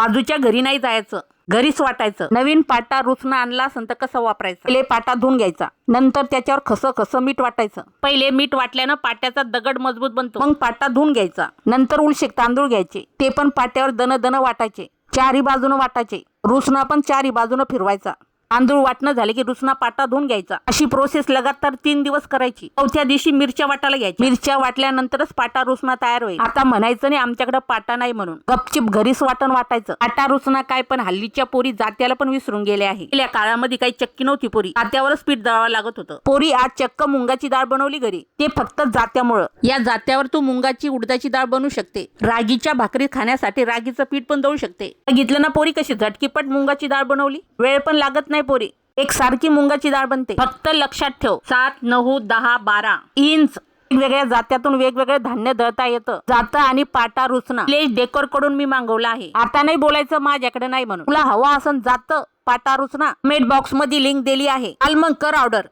बाजूच्या घरी नाही जायचं. घरीच वाटायचं. नवीन पाटा रुचना आणला असन तर कसं वापरायचं? पहिले पाटा धुवून घ्यायचा. नंतर त्याच्यावर खसं खसं मीठ वाटायचं. पहिले मीठ वाटल्यानं पाट्याचा दगड मजबूत बनतो. मग पाटा धुवून घ्यायचा. नंतर उलशेक तांदूळ घ्यायचे. ते पण पाट्यावर दन दन वाटायचे. चारी बाजूनं वाटायचे. रुसना पण चारी बाजूनं फिरवायचा. तांदूळ वाटणं झाले की रुसना पाटा धुवून घ्यायचा. अशी प्रोसेस लगातार तीन दिवस करायची. चौथ्या दिवशी मिरच्या वाटायला घ्यायची मिरच्या वाटल्यानंतरच पाटा रुसना तयार होईल आता म्हणायचं नाही आमच्याकडे पाटा नाही म्हणून. गपचिप घरीच वाटण वाटायचं. पाटा रुसना काय पण हल्लीच्या पोरी जात्याला पण विसरून गेले आहे. गेल्या काळामध्ये काही चक्की नव्हती पोरी. जात्यावरच पीठ दळावं लागत होतं. पोरी आज चक्क मुंगाची डाळ बनवली घरी. ते फक्त जात्यामुळं. या जात्यावर तू मुंगाची उडदाची डाळ बनवू शकते. रागीच्या भाकरी खाण्यासाठी रागीचं पीठ पण दळू शकते. बघितलं ना पोरी कशी झटकीपट मुंगाची डाळ बनवली? वेळ पण लागत नाही पोरी. एक सारखी मुंगाची डाळ बनते. फक्त लक्षात ठेव. सात नऊ दहा बारा. इंच. वेगवेगळ्या जात्यातून वेगवेगळे धान्य दळता येतं. जातं आणि पाटा रुचना प्लेस डेकोरकडून मी मागवला आहे. आता नाही बोलायचं माझ्याकडे नाही म्हणून. तुला हवा असं जातं पाटा रुचना मेट बॉक्समध्ये लिंक दिली आहे. काल मग कर ऑर्डर